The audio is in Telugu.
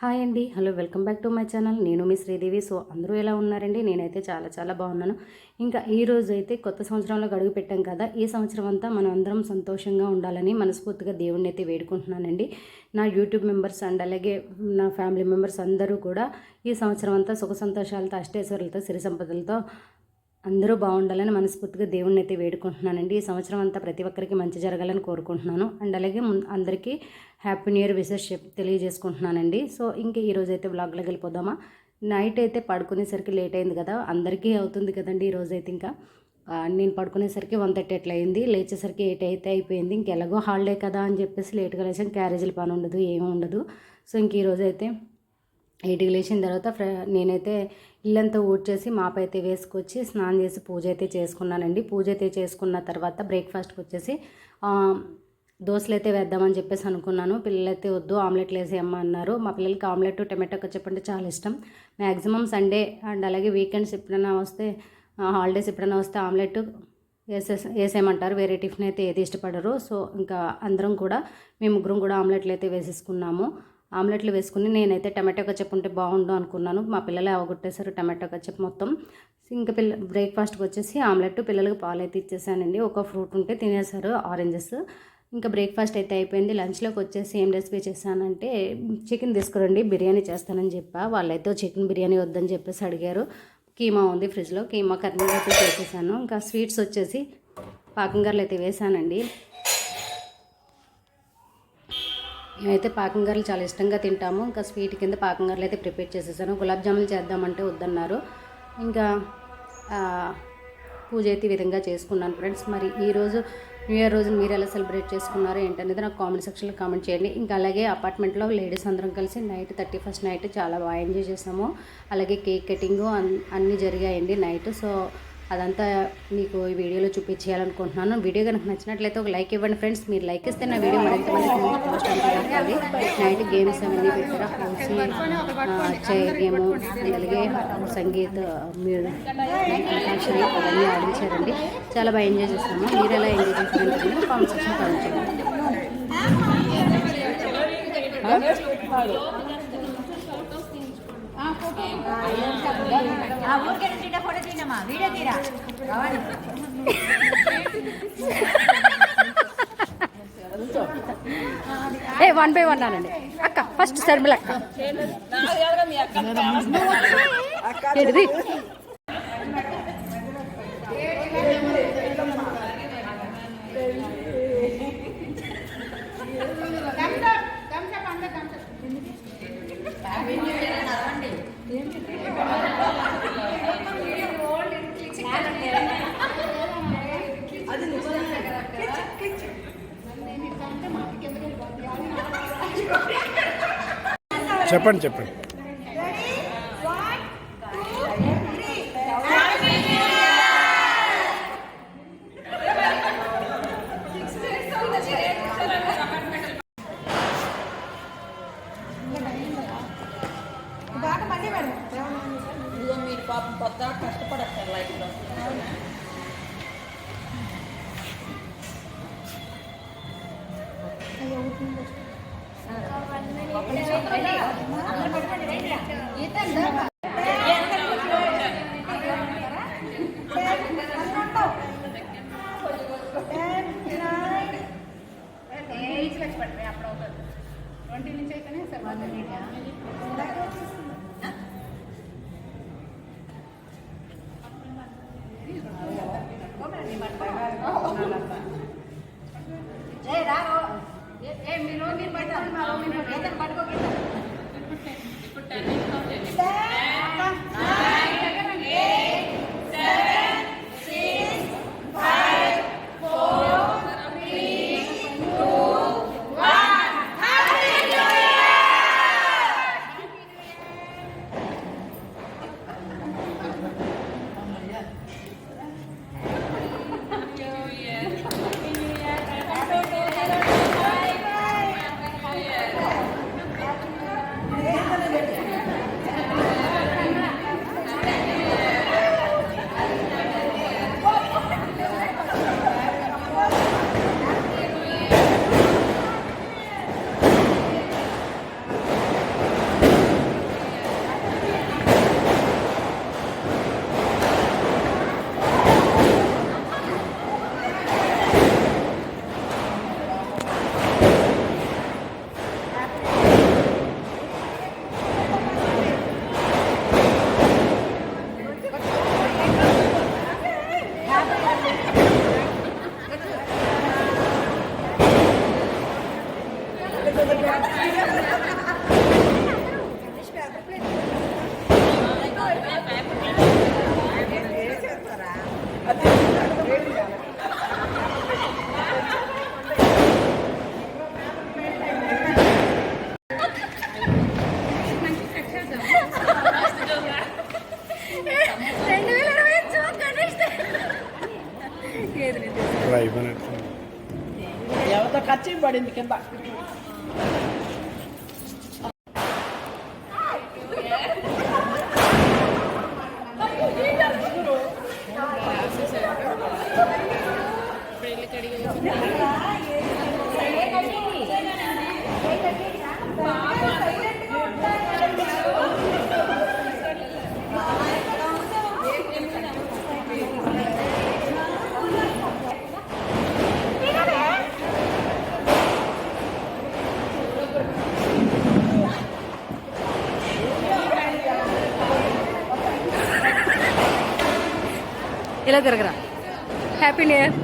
హాయ్ అండి. Hello welcome back to my channel. నేను మీ శ్రీదేవి. సో అందరూ ఎలా ఉన్నారండి? నేనైతే చాలా చాలా బాగున్నాను. ఇంకా ఈ రోజు అయితే కొత్త సంవత్సరంలో గడుగు పెట్టాం కదా. ఈ సంవత్సరం అంతా మనం అందరం సంతోషంగా ఉండాలని మనస్ఫూర్తిగా దేవుణ్ణి అయితే వేడుకుంటున్నానండి. నా యూట్యూబ్ మెంబర్స్ అండ్ అలాగే నా ఫ్యామిలీ మెంబర్స్ అందరూ కూడా ఈ సంవత్సరం అంతా సుఖ సంతోషాలతో అష్టేశ్వరులతో సిరి సంపదలతో అందరూ బాగుండాలని మనస్ఫూర్తిగా దేవుణ్ణి అయితే వేడుకుంటున్నానండి. ఈ సంవత్సరం అంతా ప్రతి ఒక్కరికి మంచి జరగాలని కోరుకుంటున్నాను. అండ్ అలాగే అందరికీ హ్యాపీ న్యూ ఇయర్ విషెస్ తెలియజేసుకుంటున్నానండి. సో ఇంకా ఈరోజు అయితే బ్లాగ్లోకి వెళ్ళిపోదామా? నైట్ అయితే పడుకునేసరికి లేట్ అయింది కదా అందరికీ అవుతుంది కదండి ఈరోజు అయితే ఇంకా. నేను పడుకునేసరికి వన్ థర్టీ అట్లా అయింది. లేచేసరికి ఎయిట్ అయితే అయిపోయింది. ఇంకెలాగో హాలిడే కదా అని చెప్పేసి లేట్గా లేచాం. క్యారేజీల పని ఉండదు ఏమీ ఉండదు. సో ఇంక ఈరోజు అయితే ఎయిట్కి లేచిన తర్వాత ఫ్ర నేనైతే ఇల్లంతా ఊడ్చేసి మాపైతే అయితే వేసుకొచ్చి స్నానం చేసి పూజ అయితే చేసుకున్నానండి. పూజ అయితే చేసుకున్న తర్వాత బ్రేక్ఫాస్ట్కి వచ్చేసి దోశలు అయితే వేద్దామని చెప్పేసి అనుకున్నాను. పిల్లలైతే వద్దు ఆమ్లెట్లు వేసేయమ్మ అన్నారు. మా పిల్లలకి ఆమ్లెట్ టమాటో కచ్చప్ అంటే చాలా ఇష్టం. మ్యాక్సిమం సండే అండ్ అలాగే వీకెండ్స్ ఎప్పుడైనా వస్తే హాలిడేస్ ఎప్పుడైనా వస్తే ఆమ్లెట్ వేసే వేసేయమంటారు. వేరే టిఫిన్ అయితే ఏది ఇష్టపడరు. సో ఇంకా అందరం కూడా మేము ముగ్గురం కూడా ఆమ్లెట్లు అయితే వేసేసుకున్నాము. ఆమ్లెట్లు వేసుకుని నేనైతే టమాటో కచ్చప్ ఉంటే బాగుండు అనుకున్నాను. మా పిల్లలే అవగొట్టేశారు టమాటో కచ్చప్ మొత్తం. ఇంకా పిల్ల బ్రేక్ఫాస్ట్కి వచ్చేసి ఆమ్లెట్ పిల్లలకి పాలు అయితే ఇచ్చేసానండి. ఒక ఫ్రూట్ ఉంటే తినేశారు ఆరెంజెస్. ఇంకా బ్రేక్ఫాస్ట్ అయితే అయిపోయింది. లంచ్లోకి వచ్చేసి ఏం రెసిపీ చేశానంటే చికెన్ తీసుకురండి బిర్యానీ చేస్తానని చెప్పా. వాళ్ళైతే చికెన్ బిర్యానీ వద్దని చెప్పేసి అడిగారు. కీమా ఉంది ఫ్రిడ్జ్లో కీమా కర్రీ అయితే చేసేసాను. ఇంకా స్వీట్స్ వచ్చేసి పాకంగారులు అయితే వేసానండి. మేమైతే పాకంగారులు చాలా ఇష్టంగా తింటాము. ఇంకా స్వీట్ కింద పాకం కర్రలు అయితే ప్రిపేర్ చేసేసాను. గులాబ్ జాములు చేద్దామంటే వద్దన్నారు. ఇంకా పూజ అయితే ఈ విధంగా చేసుకున్నాను ఫ్రెండ్స్. మరి ఈరోజు న్యూ ఇయర్ రోజు మీరు ఎలా సెలబ్రేట్ చేసుకున్నారో ఏంటనేది నాకు కామెంట్ సెక్షన్లో కామెంట్ చేయండి. ఇంకా అలాగే అపార్ట్మెంట్లో లేడీస్ అందరం కలిసి నైట్ థర్టీ ఫస్ట్ నైట్ చాలా బాగా ఎంజాయ్ చేసాము. అలాగే కేక్ కటింగ్ అన్నీ జరిగాయండి నైట్. సో అదంతా మీకు ఈ వీడియోలో చూపించేయాలనుకుంటున్నాను. వీడియో కనుక నచ్చినట్లయితే ఒక లైక్ ఇవ్వండి ఫ్రెండ్స్. మీరు లైక్ ఇస్తే నా వీడియో మరింత మంది పోస్ట్ అవుతుంది నైట్ గేమ్స్ అవన్నీ పెట్టారు? హౌస్ చైర్ గేమ్ అలాగే సంగీత అవన్నీ ఆడించారండి. చాలా బాగా ఎంజాయ్ చేస్తాము. మీరు ఎలా ఎంజాయ్ చేస్తారంటే కామెంట్ సెక్షన్ కామెంట్ చేయండి. ఊరికే ఫోటో వీడియో తీరా కావాలి ఏ వన్ బై వన్ అనండి. అక్క ఫస్ట్ శర్మిల అక్క. ఏంటిది చెప్పండి చెప్పండి. ట్వంటీ నుంచి అయితేనే సార్ వన్ ఎవరితో ఖర్చు పడింది కింద? ఇలా దగ్గరగా హ్యాపీ న్యూ ఇయర్